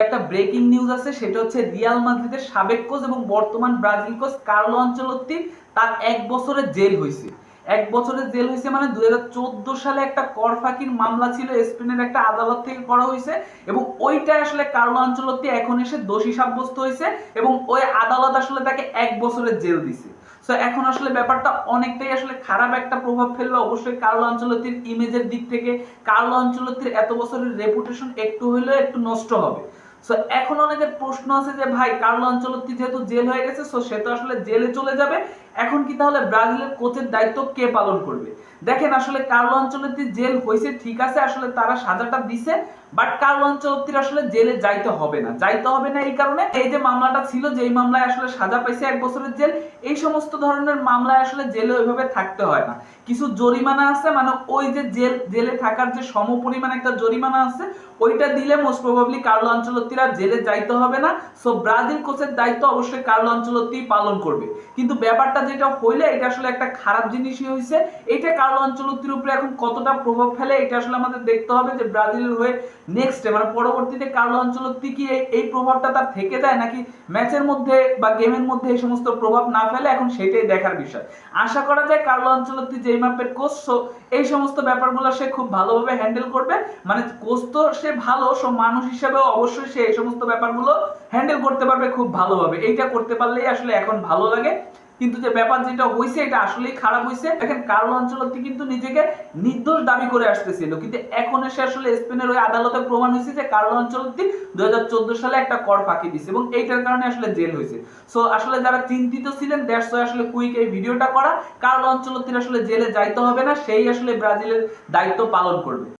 একটা breaking news আছে, সেটা হচ্ছে রিয়াল মাদ্রিদের সাবেক কোচ এবং বর্তমান ব্রাজিল কোচ কার্লো আনচেলত্তি তার এক বছরের জেল হয়েছে। এক বছরের জেল হয়েছে মানে দুই হাজার চোদ্দ সালে একটা কর ফাঁকির মামলা ছিল, স্পেনের একটা আদালত থেকে করা হয়েছে এবং ওইটা আসলে কার্লো আনচেলত্তি এখন এসে দোষী সাব্যস্ত হয়েছে এবং ওই আদালত আসলে তাকে এক বছরের জেল দিছে। তো এখন আসলে ব্যাপারটা অনেকটাই আসলে খারাপ একটা প্রভাব ফেলল। অবশ্যই কার্লো আঞ্চলতির ইমেজের দিক থেকে, কার্লো আঞ্চলতির এত বছরের রেপুটেশন একটু হইলেও একটু নষ্ট হবে। সো এখন অনেকের প্রশ্ন আছে যে, ভাই কার্লো আঞ্চলতি যেহেতু জেল হয়ে গেছে সো সে তো আসলে জেলে চলে যাবে। এখন কি তাহলে ব্রাজিলের কোচের দায়িত্ব কে পালন করবে? দেখেন, আসলে কার্লো আঞ্চলতি জেল হয়েছে ঠিক আছে, আসলে তারা সাজাটা দিছে। বাট কার্লো আঞ্চলতির আসলে জেলে যাইতে হবে না। যাইতে হবে না এই কারণে এই যে মামলাটা ছিল যে এই মামলায় আসলে সাজা পাইছে এক বছরের জেল, এই সমস্ত ধরনের মামলায় আসলে জেলে ওইভাবে থাকতে হয় না। কিছু জরিমানা আছে মানে ওই যে জেল, জেলে থাকার যে সমপরিমাণ একটা জরিমানা আছে, ওইটা দিলে মোস্ট প্রবাবলি কার্লো আঞ্চলত্তিরা জেলে যাইতে হবে না। সো ব্রাজিল কোচের দায়িত্ব অবশ্যই কার্লো আঞ্চলত্তি পালন করবে। কিন্তু ব্যাপারটা যেটা হইলে, এটা আসলে একটা খারাপ জিনিসই হয়েছে এটা কার্লো আঞ্চলত্তির উপরে এখন কতটা প্রভাব ফেলে, এটা আসলে আমাদের দেখতে হবে যে ব্রাজিলের হয়ে নেক্সট মানে পরবর্তীতে কার্লো আঞ্চলত্তি কি এই- প্রভাবটা তার থেকে যায় নাকি ম্যাচের মধ্যে বা গেমের মধ্যে এই সমস্ত প্রভাব না ফেলে? এখন সেটাই দেখার বিষয়। আশা করা যায় কার্লো আঞ্চলত্তি যেই মাপের কোচ এই সমস্ত ব্যাপারগুলো সে খুব ভালোভাবে হ্যান্ডেল করবে। মানে কোচ তো সে ভালো সো মানুষ হিসেবেও অবশ্যই সে এই সমস্ত ব্যাপারগুলো হ্যান্ডেল করতে পারবে খুব ভালোভাবে। এইটা করতে পারলেই আসলে এখন ভালো লাগে। কিন্তু যে ব্যাপার যেটা হয়েছে এটা আসলেই খারাপ হয়েছে দেখেন কার্লো আঞ্চলত্তি কিন্তু নিজেকে নির্দোষ দাবি করে আসতেছিল। কিন্তু এখন এসে আসলে স্পেনের ওই আদালতে প্রমাণ হয়েছে যে কার্লো আঞ্চলত্তি দুই সালে একটা কর ফাঁকি দিছে এবং এইটার কারণে আসলে জেল হয়েছে সো আসলে যারা চিন্তিত ছিলেন দ্যাটস আসলে কুইক এই ভিডিওটা করা। কার্লো আঞ্চলত্তির আসলে জেলে যাইতে হবে না, সেই আসলে ব্রাজিলের দায়িত্ব পালন করবে।